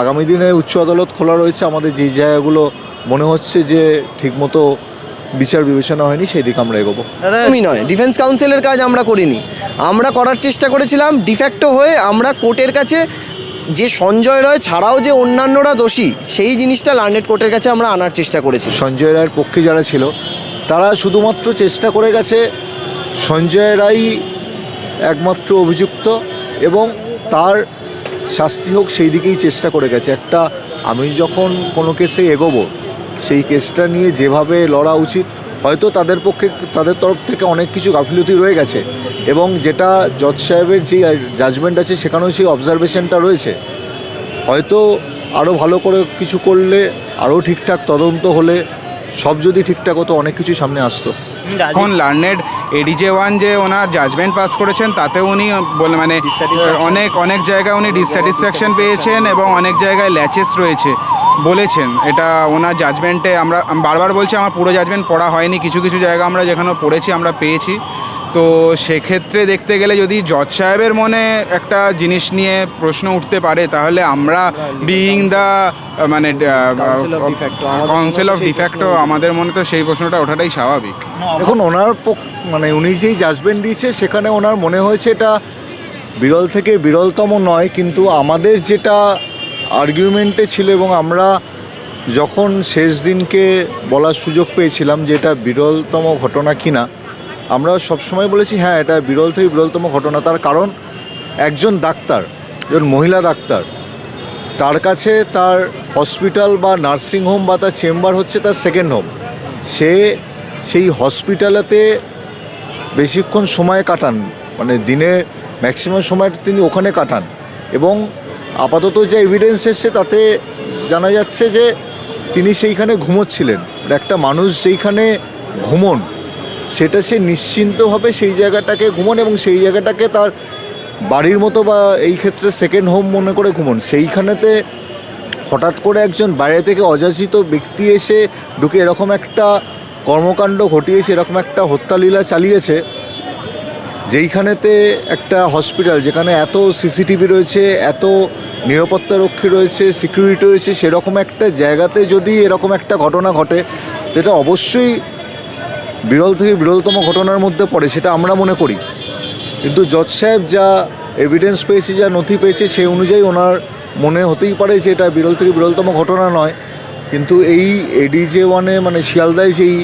আগামী দিনে উচ্চ আদালত খোলা রয়েছে। আমাদের যে জায়গাগুলো মনে হচ্ছে যে ঠিকমতো বিচার বিবেচনা হয়নি সেই দিকে আমরা এগোবো। আমি নয় ডিফেন্স কাউন্সিলের কাজ আমরা করিনি। আমরা করার চেষ্টা করেছিলাম ডিফ্যাক্টো হয়ে আমরা কোর্টের কাছে যে সঞ্জয় রয় ছাড়াও যে অন্যান্যরা দোষী সেই জিনিসটা লার্নেট কোর্টের কাছে আমরা আনার চেষ্টা করেছি। সঞ্জয় রায়ের পক্ষে যারা ছিল তারা শুধুমাত্র চেষ্টা করে গেছে সঞ্জয় রায় একমাত্র অভিযুক্ত এবং তার শাস্তি হোক, সেই দিকেই চেষ্টা করে গেছে। একটা, আমি যখন কোনো কেসে এগোবো, সেই কেসটা নিয়ে যেভাবে লড়া উচিত, হয়তো তাদের পক্ষে, তাদের তরফ থেকে অনেক কিছু গাফিলতি রয়ে গেছে। এবং যেটা জজ সাহেবের যে জাজমেন্ট আছে, সেখানেও সেই অবজারভেশনটা রয়েছে। হয়তো আরও ভালো করে কিছু করলে আরও ঠিকঠাক তদন্ত হলে, সব যদি ঠিকঠাক হতো, অনেক কিছু সামনে আসতো। এখন লার্নেড এডিজে ওয়ান যে ওনার জাজমেন্ট পাস করেছেন তাতে উনি বলে মানে অনেক অনেক জায়গায় উনি ডিসস্যাটিসফ্যাকশন পেয়েছেন এবং অনেক জায়গায় ল্যাচেস রয়েছে বলেছেন। এটা ওনার জাজমেন্টে আমরা বারবার বলছি আমার পুরো জাজমেন্ট পড়া হয়নি কিছু কিছু জায়গা আমরা যেখানে পড়েছি আমরা পেয়েছি। তো সেক্ষেত্রে দেখতে গেলে যদি জজ সাহেবের মনে একটা জিনিস নিয়ে প্রশ্ন উঠতে পারে তাহলে আমরা বিইং দ্য মানে কাউন্সিল অফ ডিফ্যাক্টো আমাদের মনে তো সেই প্রশ্নটা ওঠাটাই স্বাভাবিক। এখন ওনার মানে উনি যেই জাজমেন্ট দিয়েছে সেখানে ওনার মনে হয়েছে এটা বিরল থেকে বিরলতম নয় কিন্তু আমাদের যেটা আর্গুমেন্টে ছিল এবং আমরা যখন শেষ দিনকে বলার সুযোগ পেয়েছিলাম যে এটা বিরলতম ঘটনা কিনা আমরা সবসময় বলেছি হ্যাঁ এটা বিরল থেকে বিরলতম ঘটনা। তার কারণ, একজন ডাক্তার, একজন মহিলা ডাক্তার, তার কাছে তার হসপিটাল বা নার্সিং হোম বা তার চেম্বার হচ্ছে তার সেকেন্ড হোম। সে সেই হসপিটালেতে বেশিক্ষণ সময় কাটান মানে দিনের ম্যাক্সিমাম সময়টা তিনি ওখানে কাটান এবং আপাতত যে এভিডেন্স এসছে তাতে জানা যাচ্ছে যে তিনি সেইখানে ঘুমোচ্ছিলেন। একটা মানুষ সেইখানে ঘুমন। সেটা সে নিশ্চিন্তভাবে সেই জায়গাটাকে ঘুমন এবং সেই জায়গাটাকে তার বাড়ির মতো বা এই ক্ষেত্রে সেকেন্ড হোম মনে করে ঘুমন। সেইখানেতে হঠাৎ করে একজন বাইরে থেকে অযাচিত ব্যক্তি এসে ঢুকে এরকম একটা কর্মকাণ্ড ঘটিয়েছে, এরকম একটা হত্যালীলা চালিয়েছে, যেইখানেতে একটা হসপিটাল যেখানে এত সিসিটিভি রয়েছে, এত নিরাপত্তা রক্ষী রয়েছে সিকিউরিটি রয়েছে, সেরকম একটা জায়গাতে যদি এরকম একটা ঘটনা ঘটে, যেটা অবশ্যই বিরল থেকে বিরলতম ঘটনার মধ্যে পড়ে, সেটা আমরা মনে করি। কিন্তু জজ সাহেব যা এভিডেন্স পেয়েছে, যা নথি পেয়েছে, সেই অনুযায়ী ওনার মনে হতেই পারে যে এটা বিরল থেকে বিরলতম ঘটনা নয়। কিন্তু এই এডিজে ওয়ানে মানে শিয়ালদায় যেই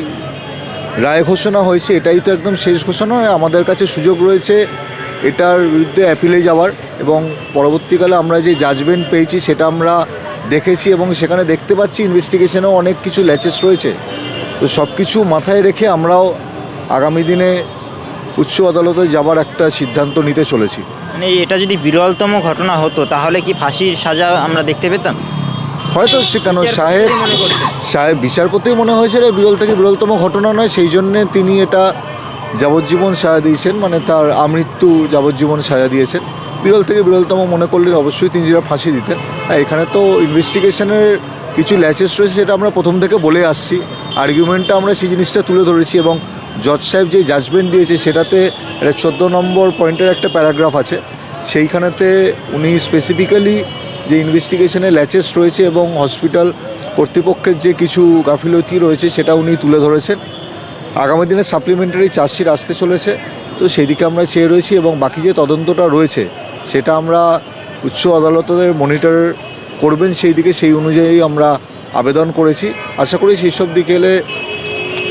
রায় ঘোষণা হয়েছে, এটাই তো একদম শেষ ঘোষণা। আমাদের কাছে সুযোগ রয়েছে এটার বিরুদ্ধে অ্যাপিলে যাওয়ার এবং পরবর্তীকালে আমরা যে জাজমেন্ট পেয়েছি, সেটা আমরা দেখেছি এবং সেখানে দেখতে পাচ্ছি ইনভেস্টিগেশনেও অনেক কিছু ল্যাচেস রয়েছে। তো সব কিছু মাথায় রেখে আমরাও আগামী দিনে উচ্চ আদালতে যাবার একটা সিদ্ধান্ত নিতে চলেছি। মানে এটা যদি বিরলতম ঘটনা হতো তাহলে কি ফাঁসির সাজা আমরা দেখতে পেতাম? হয়তো সে কেন সাহেব সাহেব বিচারপতি মনে হয়েছে রে বিরল থেকে বিরলতম ঘটনা নয় সেই জন্যে তিনি এটা যাবজ্জীবন সাজা দিয়েছেন মানে তার আমৃত্যু যাবজ্জীবন সাজা দিয়েছেন। বিরল থেকে বিরলতম মনে করলে অবশ্যই তিনি যেটা ফাঁসি দিতেন। আর এখানে তো ইনভেস্টিগেশনের কিছু ল্যাচেস রয়েছে সেটা আমরা প্রথম থেকে বলে আসছি। আর্গুমেন্টটা আমরা সেই জিনিসটা তুলে ধরেছি এবং জজ সাহেব যে জাজমেন্ট দিয়েছে সেটাতে একটা চোদ্দ নম্বর পয়েন্টের একটা প্যারাগ্রাফ আছে। সেইখানেতে উনি স্পেসিফিক্যালি যে ইনভেস্টিগেশনে ল্যাচেস রয়েছে এবং হসপিটাল কর্তৃপক্ষের যে কিছু গাফিলতি রয়েছে সেটা উনি তুলে ধরেছেন। আগামী দিনে সাপ্লিমেন্টারি চার্জশিট আসতে চলেছে। তো সেই দিকে আমরা চেয়ে রয়েছি এবং বাকি যে তদন্তটা রয়েছে, সেটা আমরা উচ্চ আদালতের মনিটর করবেন সেই দিকে সেই অনুযায়ী আমরা আবেদন করেছি। আশা করি সেই সব দিকে এলে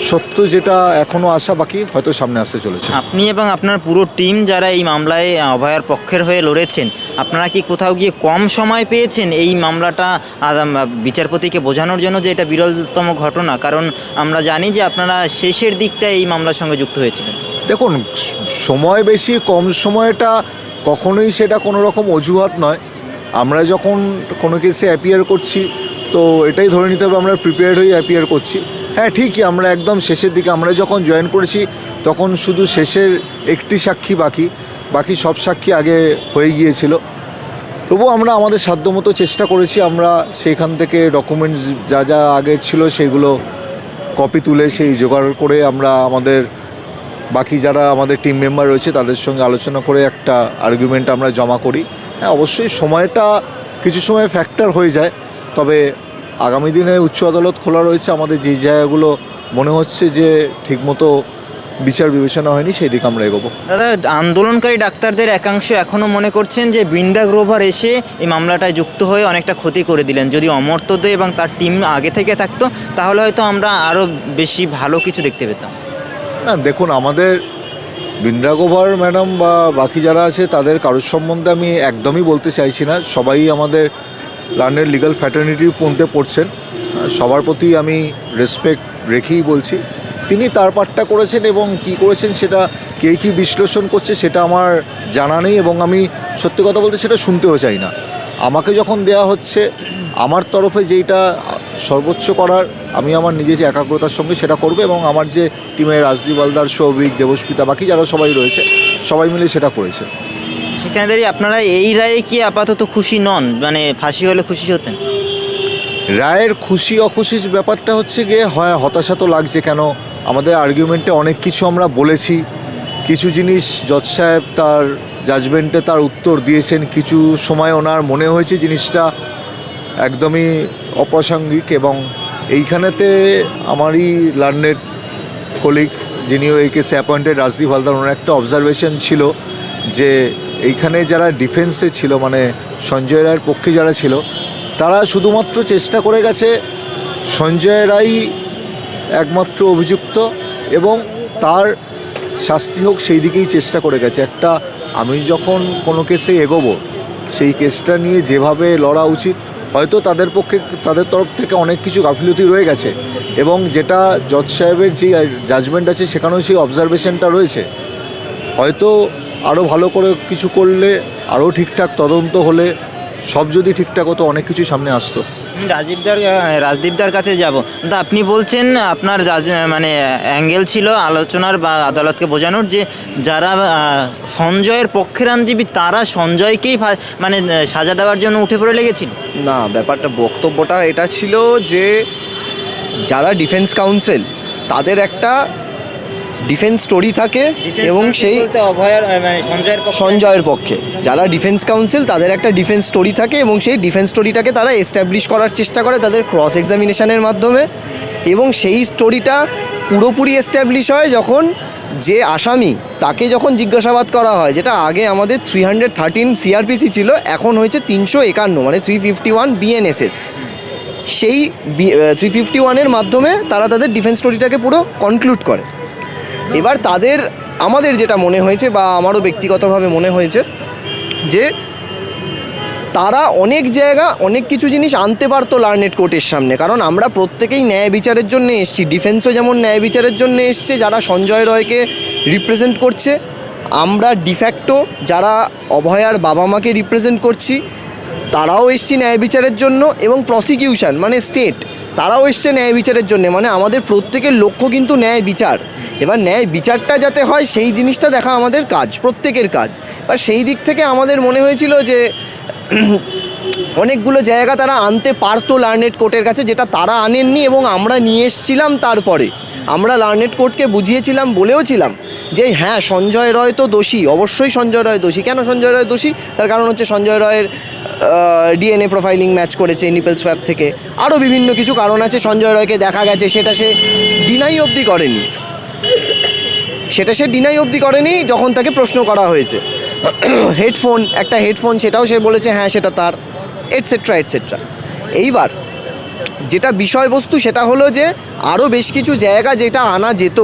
সত্য যেটা এখনও আসা বাকি হয়তো সামনে আসতে চলেছে। আপনি এবং আপনার পুরো টিম যারা এই মামলায় অভয়ার পক্ষের হয়ে লড়েছেন আপনারা কি কোথাও গিয়ে কম সময় পেয়েছেন এই মামলাটা বিচারপতিকে বোঝানোর জন্য যে এটা বিরলতম ঘটনা? কারণ আমরা জানি যে আপনারা শেষের দিকটা এই মামলার সঙ্গে যুক্ত হয়েছিলেন। দেখুন সময় বেশি কম সময়টা কখনোই সেটা কোনো রকম অজুহাত নয়। আমরা যখন কোনো কেসে অ্যাপিয়ার করছি তো এটাই ধরে নিতে হবে, আমরা প্রিপেয়ার্ড হয়ে অ্যাপিয়ার করছি। হ্যাঁ ঠিকই, আমরা একদম শেষের দিকে, আমরা যখন জয়েন করেছি, তখন শুধু শেষের একটি সাক্ষী বাকি বাকি সব সাক্ষী আগে হয়ে গিয়েছিল। তবুও আমরা আমাদের সাধ্যমতো চেষ্টা করেছি, আমরা সেইখান থেকে ডকুমেন্টস যা যা আগে ছিল সেগুলো কপি তুলে সেই জোগাড় করে আমরা আমাদের বাকি যারা আমাদের টিম মেম্বার রয়েছে, তাদের সঙ্গে আলোচনা করে একটা আর্গুমেন্ট আমরা জমা করি। হ্যাঁ অবশ্যই সময়টা কিছু সময় ফ্যাক্টর হয়ে যায়। তবে আগামী দিনে উচ্চ আদালত খোলা রয়েছে। আমাদের যে জায়গাগুলো মনে হচ্ছে যে ঠিকমতো বিচার বিবেচনা হয়নি সেই দিকে আমরা এগোবো। দাদা আন্দোলনকারী ডাক্তারদের একাংশ এখনও মনে করছেন যে বৃন্দা গ্রোভার এসে এই মামলাটায় যুক্ত হয়ে অনেকটা ক্ষতি করে দিলেন। যদি অমর্ত্য দে এবং তার টিম আগে থেকে থাকতো তাহলে হয়তো আমরা আরও বেশি ভালো কিছু দেখতে পেতাম। না দেখুন আমাদের বিন্দ্রাগোভার ম্যাডাম বা বাকি যারা আছে তাদের কারোর সম্বন্ধে আমি একদমই বলতে চাইছি না। সবাই আমাদের লার্নের লিগাল ফ্যাটার্নিটির পন্থে পড়ছেন। সবার প্রতি আমি রেসপেক্ট রেখেই বলছি। তিনি তার পাঠটা করেছেন এবং কি করেছেন সেটা কে কী বিশ্লেষণ করছে সেটা আমার জানা নেই এবং আমি সত্যি কথা বলতে সেটা শুনতেও চাই না। আমাকে যখন দেয়া হচ্ছে, আমার তরফে যেইটা সর্বোচ্চ করার, আমি আমার নিজে যে একাগ্রতার সঙ্গে সেটা করব এবং আমার যে টিমের রাজদীপ আলদার সৌভিক, দেবস্মিতা, বাকি যারা সবাই রয়েছে, সবাই মিলে সেটা করেছে। সেখানে দাঁড়িয়ে আপনারা এই রায়ে কি আপাতত খুশি নন? মানে ফাঁসি হলে খুশি হতেন? রায়ের খুশি অখুশির ব্যাপারটা হচ্ছে গিয়ে, হয়, হতাশা তো লাগছে কেন? আমাদের আর্গুমেন্টে অনেক কিছু আমরা বলেছি। কিছু জিনিস জজ সাহেব তার জাজমেন্টে তার উত্তর দিয়েছেন। কিছু সময় ওনার মনে হয়েছে জিনিসটা একদমই অপ্রাসঙ্গিক এবং এইখানেতে আমারই লার্নের কলিগ যিনিও এই কেসে অ্যাপয়েন্টেড রাজদীপ হালদার, ওনার একটা অবজারভেশন ছিল। যে এইখানে যারা ডিফেন্সে ছিল মানে সঞ্জয় রায়ের পক্ষে যারা ছিল, তারা শুধুমাত্র চেষ্টা করে গেছে সঞ্জয় রায় একমাত্র অভিযুক্ত এবং তার শাস্তি হোক সেই দিকেই চেষ্টা করে গেছে। একটা, আমি যখন কোনো কেসে এগোবো, সেই কেসটা নিয়ে যেভাবে লড়া উচিত, হয়তো তাদের পক্ষে, তাদের তরফ থেকে অনেক কিছু গাফিলতি রয়ে গেছে এবং যেটা জজ সাহেবের যে জাজমেন্ট আছে, সেখানেও সেই অবজারভেশনটা রয়েছে। হয়তো আরও ভালো করে কিছু করলে আরও ঠিকঠাক তদন্ত হলে সব যদি ঠিকঠাক হতো অনেক কিছু সামনে আসতো। রাজীবদার রাজদীপদার কাছে যাব। তা আপনি বলছেন আপনার মানে অ্যাঙ্গেল ছিল আলোচনার বা আদালতকে বোঝানোর যে যারা সঞ্জয়ের পক্ষের আইনজীবী তারা সঞ্জয়কেই মানে সাজা দেওয়ার জন্য উঠে পড়ে লেগেছিল? না ব্যাপারটা বক্তব্যটা এটা ছিল যে যারা ডিফেন্স কাউন্সিল তাদের একটা ডিফেন্স স্টোরি থাকে এবং সেই মানে সঞ্জয়ের পক্ষে। যারা ডিফেন্স কাউন্সিল তাদের একটা ডিফেন্স স্টোরি থাকে এবং সেই ডিফেন্স স্টোরিটাকে তারা এস্টাবলিশ করার চেষ্টা করে তাদের ক্রস এক্সামিনেশনের মাধ্যমে। এবং সেই স্টোরিটা পুরোপুরি এস্টাবলিশ হয় যখন যে আসামি তাকে যখন জিজ্ঞাসাবাদ করা হয় যেটা আগে আমাদের থ্রি হান্ড্রেড থার্টিন সিআরপিসি ছিল এখন হয়েছে তিনশো একান্ন মানে থ্রি ফিফটি ওয়ান বিএনএসএস সেই থ্রি ফিফটি ওয়ানের মাধ্যমে তারা তাদের ডিফেন্স স্টোরিটাকে পুরো কনক্লুড করে। এবার তাদের, আমাদের যেটা মনে হয়েছে বা আমারও ব্যক্তিগতভাবে মনে হয়েছে যে তারা অনেক জায়গা অনেক কিছু জিনিস আনতে পারতো লার্নেট কোর্টের সামনে। কারণ আমরা প্রত্যেকেই ন্যায় বিচারের জন্য এসেছি, ডিফেন্সও যেমন ন্যায় বিচারের জন্য এসছে, যারা সঞ্জয় রয়কে রিপ্রেজেন্ট করছে, আমরা ডিফ্যাক্টো যারা অভয়ার বাবা মাকে রিপ্রেজেন্ট করছি তারাও এসছি ন্যায় বিচারের জন্য এবং প্রসিকিউশন মানে স্টেট তারাও এসছে ন্যায় বিচারের জন্য মানে আমাদের প্রত্যেকের লক্ষ্য কিন্তু ন্যায় বিচার। এবার ন্যায় বিচারটা যাতে হয়, সেই জিনিসটা দেখা আমাদের কাজ, প্রত্যেকের কাজ। এবার সেই দিক থেকে আমাদের মনে হয়েছিল যে, অনেকগুলো জায়গা তারা আনতে পারতো লার্নেট কোর্টের কাছে, যেটা তারা আনেননি এবং আমরা নিয়ে এসছিলাম তারপরে। আমরা লার্নেট কোর্টকে বুঝিয়েছিলাম বলেও ছিলাম যে হ্যাঁ সঞ্জয় রয় তো দোষী, অবশ্যই সঞ্জয় রয় দোষী। কেন সঞ্জয় রয় দোষী? তার কারণ হচ্ছে সঞ্জয় রয়ের ডিএনএ প্রোফাইলিং ম্যাচ করেছে নিপেল সোয়াব থেকে। আরও বিভিন্ন কিছু কারণ আছে, সঞ্জয় রয়কে দেখা গেছে, সেটা সে ডিনাই অবধি করেনি। সেটা সে ডিনাই অবধি করেনি যখন তাকে প্রশ্ন করা হয়েছে। হেডফোন, একটা হেডফোন, সেটাও সে বলেছে হ্যাঁ সেটা তার এটসেট্রা এটসেট্রা এইবার, যেটা বিষয়বস্তু, সেটা হলো যে আরও বেশ কিছু জায়গা যেটা আনা যেত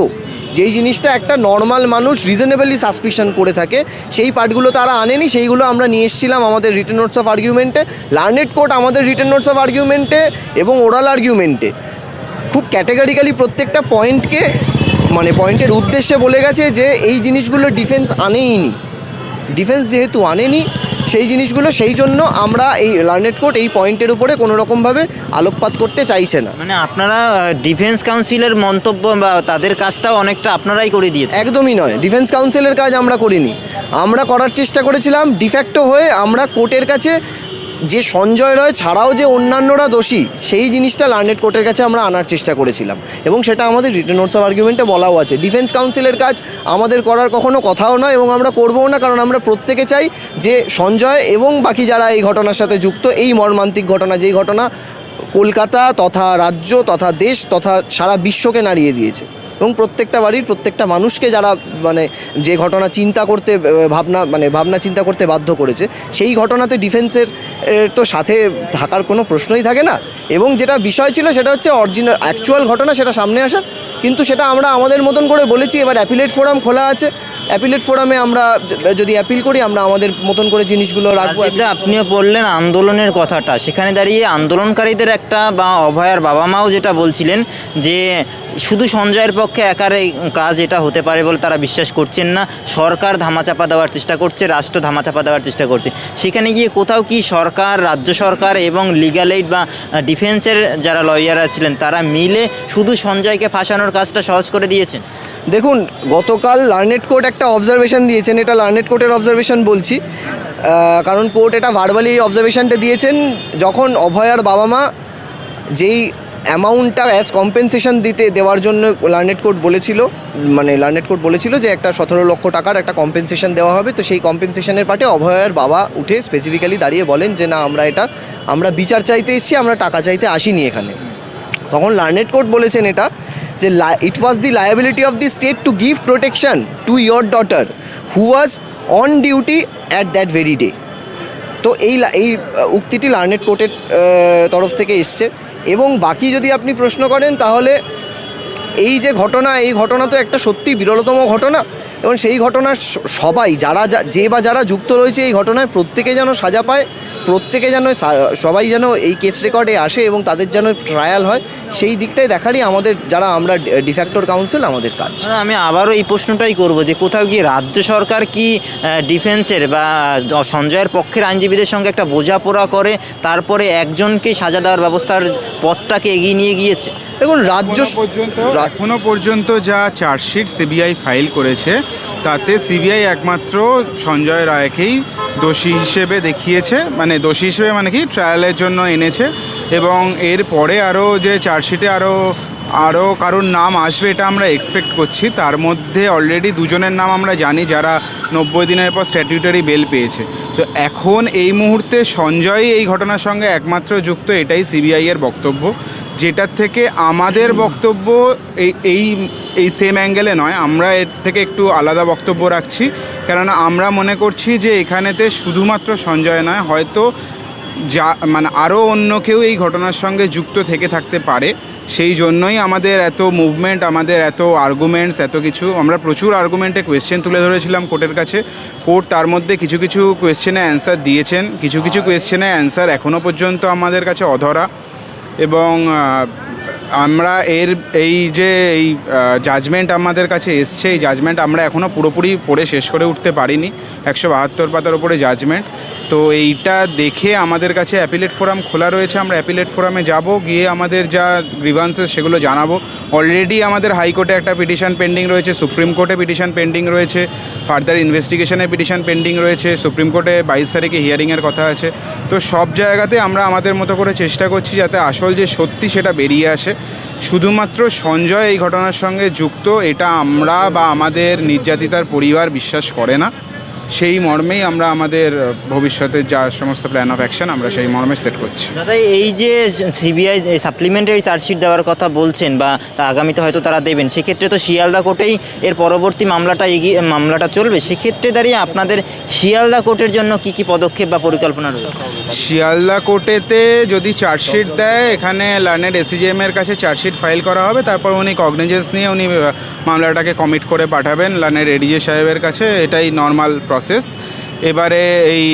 যেই জিনিসটা একটা নর্মাল মানুষ রিজনেবলি সাসপিশন করে থাকে, সেই পার্টগুলো তারা আনেনি, সেইগুলো আমরা নিয়ে এসেছিলাম আমাদের রিটেন নোটস অফ আর্গুমেন্টে লার্নেড কোর্ট আমাদের রিটেন নোটস অফ আর্গুমেন্টে এবং ওরাল আর্গুমেন্টে খুব ক্যাটেগরিক্যালি প্রত্যেকটা পয়েন্টকে মানে পয়েন্টের উদ্দেশ্যে বলে গেছে যে, এই জিনিসগুলো ডিফেন্স আনেইনি। ডিফেন্স যেহেতু আনেনি সেই জিনিসগুলো সেই জন্য আমরা এই লার্নেট কোর্ট এই পয়েন্টের উপরে কোনো রকমভাবে আলোকপাত করতে চাইছে না। মানে আপনারা ডিফেন্স কাউন্সিলের মন্তব্য বা তাদের কাজটাও অনেকটা আপনারাই করে দিয়ে একদমই নয় ডিফেন্স কাউন্সিলের কাজ আমরা করিনি। আমরা করার চেষ্টা করেছিলাম ডিফ্যাক্টো হয়ে আমরা কোর্টের কাছে যে সঞ্জয় রয় ছাড়াও যে অন্যান্যরা দোষী, সেই জিনিসটা লার্নেট কোর্টের কাছে আমরা আনার চেষ্টা করেছিলাম। এবং সেটা আমাদের রিটেন নোটস অফ আর্গুমেন্টে বলাও আছে। ডিফেন্স কাউন্সিলের কাজ আমাদের করার কখনো কথাও নয় এবং আমরা করবও না, কারণ আমরা প্রত্যেকে চাই যে সঞ্জয় এবং বাকি যারা এই ঘটনার সাথে যুক্ত, এই মর্মান্তিক ঘটনা, যেই ঘটনা কলকাতা তথা রাজ্য তথা দেশ তথা সারা বিশ্বকে নাড়িয়ে দিয়েছে। এবং প্রত্যেকটা বাড়ির প্রত্যেকটা মানুষকে যারা মানে যে ঘটনা চিন্তা করতে ভাবনা মানে ভাবনা চিন্তা করতে বাধ্য করেছে, সেই ঘটনাতে ডিফেন্সের তো সাথে থাকার কোনো প্রশ্নই থাকে না। এবং যেটা বিষয় ছিল সেটা হচ্ছে অরিজিনাল অ্যাকচুয়াল ঘটনা সেটা সামনে আসার। কিন্তু সেটা আমরা আমাদের মতন করে বলেছি, এবার অ্যাপিলেট ফোরাম খোলা আছে। অ্যাপিলেট ফোরামে আমরা যদি অ্যাপিল করি, আমরা আমাদের মতন করে জিনিসগুলো রাখব। আপনিও বললেন আন্দোলনের কথাটা। সেখানে দাঁড়িয়ে আন্দোলনকারীদের একটা বা অভয়ার বাবা মাও যেটা বলছিলেন যে, শুধু সঞ্জয়ের পক্ষে একার এই কাজ এটা হতে পারে বলে তারা বিশ্বাস করছেন না। সরকার ধামাচাপা দেওয়ার চেষ্টা করছে, রাষ্ট্র ধামাচাপা দেওয়ার চেষ্টা করছে। সেখানে গিয়ে কোথাও কি সরকার, রাজ্য সরকার এবং লিগাল এইড বা ডিফেন্সের যারা লয়াররা ছিলেন, তারা মিলে শুধু সঞ্জয়কে ফাঁসানোর কাজটা সহজ করে দিয়েছেন? দেখুন, গতকাল লার্নেট কোর্ট একটা অবজারভেশন দিয়েছেন, এটা লার্নেট কোর্টের অবজারভেশন বলছি। কারণ কোর্ট এটা ভার্বালি অবজারভেশনটা দিয়েছেন, যখন অভয়ার বাবা মা যেই অ্যামাউন্টটা অ্যাজ কম্পেনসেশন দিতে, দেওয়ার জন্য লার্নেট কোর্ট বলেছিল মানে লার্নেট কোর্ট বলেছিল যে একটা সতেরো লক্ষ টাকার একটা কম্পেনসেশন দেওয়া হবে, তো সেই কম্পেনসেশনের পার্টে অভয়ের বাবা উঠে স্পেসিফিক্যালি দাঁড়িয়ে বলেন যে, না, আমরা এটা, আমরা বিচার চাইতে এসেছি, আমরা টাকা চাইতে আসিনি এখানে। তখন লার্নেট কোর্ট বলেছেন এটা, যে it was the liability of the state to give protection to your daughter who was on duty at that very day তো এই এই উক্তিটি লার্নেট কোর্টের তরফ থেকে এসছে। এবং বাকি যদি আপনি প্রশ্ন করেন, তাহলে এই যে ঘটনা, এই ঘটনা তো একটা সত্যি বিরলতম ঘটনা। এবং সেই ঘটনার সবাই যারা যা- বা যারা যুক্ত রয়েছে এই ঘটনায় প্রত্যেকে যেন সাজা পায়, প্রত্যেকে যেন সবাই যেন এই কেস রেকর্ডে আসে এবং তাদের যেন ট্রায়াল হয় সেই দিকটাই দেখারই আমাদের যারা আমরা ডিফ্যাক্টর কাউন্সিল আমাদের কাজ। আমি আবারও এই প্রশ্নটাই করব যে কোথাও গিয়ে রাজ্য সরকার কি ডিফেন্সের বা সঞ্জয়ের পক্ষের আইনজীবীদের সঙ্গে একটা বোঝাপড়া করে তারপরে একজনকে সাজা দেওয়ার ব্যবস্থার পথটাকে এগিয়ে নিয়ে গিয়েছে? দেখুন রাজ্য পর্যন্ত এখনও পর্যন্ত যা চার্জশিট সিবিআই ফাইল করেছে তাতে সিবিআই একমাত্র সঞ্জয় রায়কেই দোষী হিসেবে দেখিয়েছে মানে দোষী হিসেবে মানে কি ট্রায়ালের জন্য এনেছে এবং এর পরে আরও যে চার্জশিটে আরও আরও কারোর নাম আসবে এটা আমরা এক্সপেক্ট করছি। তার মধ্যে অলরেডি দুজনের নাম আমরা জানি যারা নব্বই দিনের পর স্ট্যাটিউটারি বেল পেয়েছে। তো এখন এই মুহূর্তে সঞ্জয় এই ঘটনার সঙ্গে একমাত্র যুক্ত, এটাই সিবিআই এর বক্তব্য। যেটার থেকে আমাদের বক্তব্য এই এই এই সেম অ্যাঙ্গেলে নয়, আমরা এর থেকে একটু আলাদা বক্তব্য রাখছি। কেননা আমরা মনে করছি যে এখানেতে শুধুমাত্র সঞ্জয় নয়, হয়তো যা মানে আরও অন্য কেউ এই ঘটনার সঙ্গে যুক্ত থেকে থাকতে পারে। সেই জন্যই আমাদের এত মুভমেন্ট আমাদের এত আর্গুমেন্টস এত কিছু। আমরা প্রচুর আর্গুমেন্টে কোয়েশ্চেন তুলে ধরেছিলাম কোর্টের কাছে। কোর্ট তার মধ্যে কিছু কিছু কোয়েশ্চেনে অ্যান্সার দিয়েছেন। কিছু কিছু কোয়েশ্চেনে অ্যান্সার এখনও পর্যন্ত আমাদের কাছে অধরা। এবং আমরা এর, এই যে, এই জাজমেন্ট আমাদের কাছে এসছে, এই জাজমেন্ট আমরা এখনও পুরোপুরি পড়ে শেষ করে উঠতে পারিনি। একশো বাহাত্তর পাতার উপরে জাজমেন্ট তো এইটা দেখে আমাদের কাছে অ্যাপিলেট ফোরাম খোলা রয়েছে। আমরা অ্যাপিলেট ফোরামে যাব, গিয়ে আমাদের যা গ্রিভান্সেস সেগুলো জানাব। অলরেডি আমাদের হাইকোর্টে একটা পিটিশন পেন্ডিং রয়েছে, সুপ্রিম কোর্টে পিটিশন পেন্ডিং রয়েছে ফার্দার ইনভেস্টিগেশনে পিটিশন পেন্ডিং রয়েছে, সুপ্রিম কোর্টে বাইশ তারিখে হিয়ারিংয়ের কথা আছে। তো সব জায়গাতে আমরা আমাদের মতো করে চেষ্টা করছি যাতে আসল যে সত্যি সেটা বেরিয়ে আসে। শুধুমাত্র সঞ্জয় এই ঘটনার সঙ্গে যুক্ত, এটা আমরা বা আমাদের নির্যাতিতার পরিবার বিশ্বাস করে না। সেই মর্মেই আমরা আমাদের ভবিষ্যতে যা সমস্ত প্ল্যান অফ অ্যাকশন আমরা সেই মর্মে সেট করছি। দাদা এই যে সিবিআই সাপ্লিমেন্টারি চার্জশিট দেওয়ার কথা বলছেন বা তা আগামীতে হয়তো তারা দেবেন সেক্ষেত্রে তো শিয়ালদা কোর্টেই এর পরবর্তী মামলাটা এগিয়ে মামলাটা চলবে। সেক্ষেত্রে দাঁড়িয়ে আপনাদের শিয়ালদা কোর্টের জন্য কি কি পদক্ষেপ বা পরিকল্পনা রয়েছে? শিয়ালদা কোর্টেতে যদি চার্জশিট দেয় এখানে লার্নেড এসিজিএম এর কাছে চার্জশিট ফাইল করা হবে তারপর উনি কগনিজেন্স নিয়ে উনি মামলাটাকে কমিট করে পাঠাবেন। লার্নেড এডিজে সাহেবের কাছে এটাই নর্মাল প্রসেস এবারে এই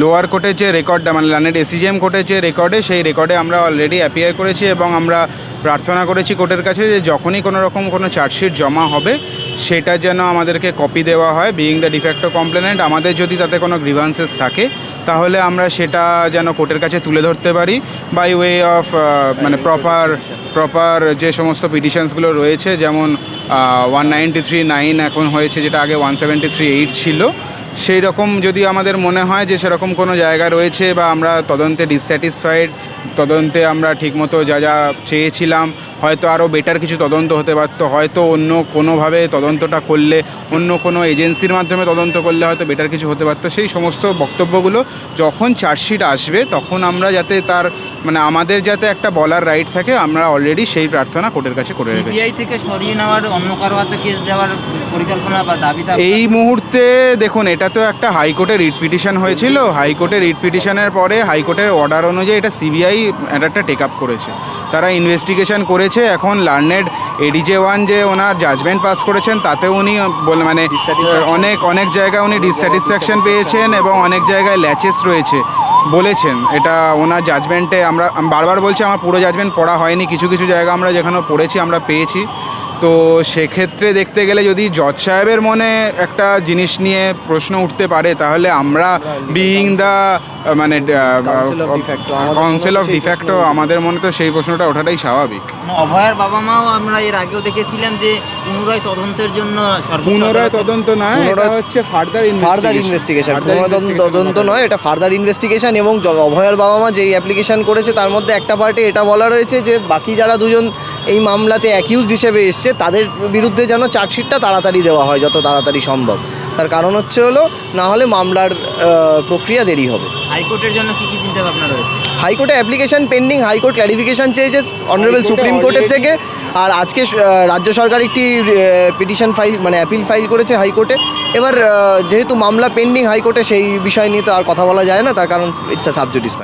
লোয়ার কোর্টের যে রেকর্ডটা মানে লানেড এসিজিএম কোর্টের যে রেকর্ডে সেই রেকর্ডে আমরা অলরেডি অ্যাপিয়ার করেছি এবং আমরা প্রার্থনা করেছি কোর্টের কাছে যে যখনই কোনো রকম কোনো চার্জশিট জমা হবে, সেটা যেন আমাদেরকে কপি দেওয়া হয় বিইং দ্য ডিফেক্টো কমপ্লেনেন্ট আমাদের যদি তাতে কোনো গ্রিভান্সেস থাকে তাহলে আমরা সেটা যেন কোর্টের কাছে তুলে ধরতে পারি বাই ওয়ে অফ মানে প্রপার প্রপার যে সমস্ত পিটিশনসগুলো রয়েছে যেমন ওয়ান নাইনটি থ্রি নাইন এখন হয়েছে যেটা আগে ওয়ান সেভেন্টি থ্রি এইট ছিল সেই রকম যদি আমাদের মনে হয় যে সেরকম কোনো জায়গা রয়েছে বা আমরা তদন্তে ডিসস্যাটিসফাইড তদন্তে আমরা ঠিকমতো যা যা চেয়েছিলাম হয়তো আরও বেটার কিছু তদন্ত হতে পারতো হয়তো অন্য কোনোভাবে তদন্তটা করলে অন্য কোনো এজেন্সির মাধ্যমে তদন্ত করলে হয়তো বেটার কিছু হতে পারতো। সেই সমস্ত বক্তব্যগুলো যখন চার্জশিট আসবে তখন আমরা যাতে তার মানে আমাদের যাতে একটা বলার রাইট থাকে আমরা অলরেডি সেই প্রার্থনা কোর্টের কাছে করে রেখেছি। থেকে সরিয়ে নেওয়ার অন্য কারও হাতে কেস দেওয়ার পরিকল্পনা বা দাবিটা এই মুহূর্তে দেখুন এটা তো একটা হাইকোর্টে রিট পিটিশন হয়েছিল। হাইকোর্টে রিট পিটিশনের পরে হাইকোর্টের অর্ডার অনুযায়ী এটা সিবিআই একটা টেক আপ করেছে। তারা ইনভেস্টিগেশন করেছে। এখন লার্নেড এডিজে ওয়ান যে ওনার জাজমেন্ট পাস করেছেন তাতে উনি বলে মানে অনেক অনেক জায়গায় উনি ডিসস্যাটিসফ্যাকশন পেয়েছেন এবং অনেক জায়গায় ল্যাচেস রয়েছে বলেছেন। এটা ওনার জাজমেন্টে আমরা বারবার বলছি আমার পুরো জাজমেন্ট পড়া হয়নি কিছু কিছু জায়গা আমরা যেখানে পড়েছি আমরা পেয়েছি। তো সেক্ষেত্রে দেখতে গেলে যদি জজ সাহেবের মনে একটা জিনিস নিয়ে প্রশ্ন উঠতে পারে তাহলে আমরা বিইং দ্য মানে কাউন্সিল অফ ডিফ্যাক্টো আমাদের মনে তো সেই প্রশ্নটা ওঠাটাই স্বাভাবিক। মানে অভয়ার বাবা মাও আমরা এর আগেও দেখেছিলাম যে পুনরায় তদন্তের জন্য পুনরায় তদন্ত নয় এটা হচ্ছে ফার্দার ফার্দার ইনভেস্টিগেশন পুনর্তদন্ত তদন্ত নয় এটা ফার্দার ইনভেস্টিগেশন এবং অভয়ের বাবা মা যেই অ্যাপ্লিকেশন করেছে তার মধ্যে একটা পার্টে এটা বলা রয়েছে যে বাকি যারা দুজন এই মামলাতে অ্যাকিউজড হিসেবে এসছে তাদের বিরুদ্ধে যেন চার্জশিটটা তাড়াতাড়ি দেওয়া হয় যত তাড়াতাড়ি সম্ভব। তার কারণ হচ্ছে হলো না হলে মামলার প্রক্রিয়া দেরি হবে। হাইকোর্টের জন্য কি কি চিন্তা ভাবনা রয়েছে? হাইকোর্টে application pending high court clarification চেয়েছে অনারেবল সুপ্রিম কোর্টের থেকে। আর আজকে রাজ্য সরকার একটি পিটিশন ফাইল মানে অ্যাপিল ফাইল করেছে হাইকোর্টে। এবার যেহেতু মামলা পেন্ডিং হাইকোর্টে সেই বিষয় নিয়ে তো আর কথা বলা যায় না তার কারণ ইটস আ সাবজুডিস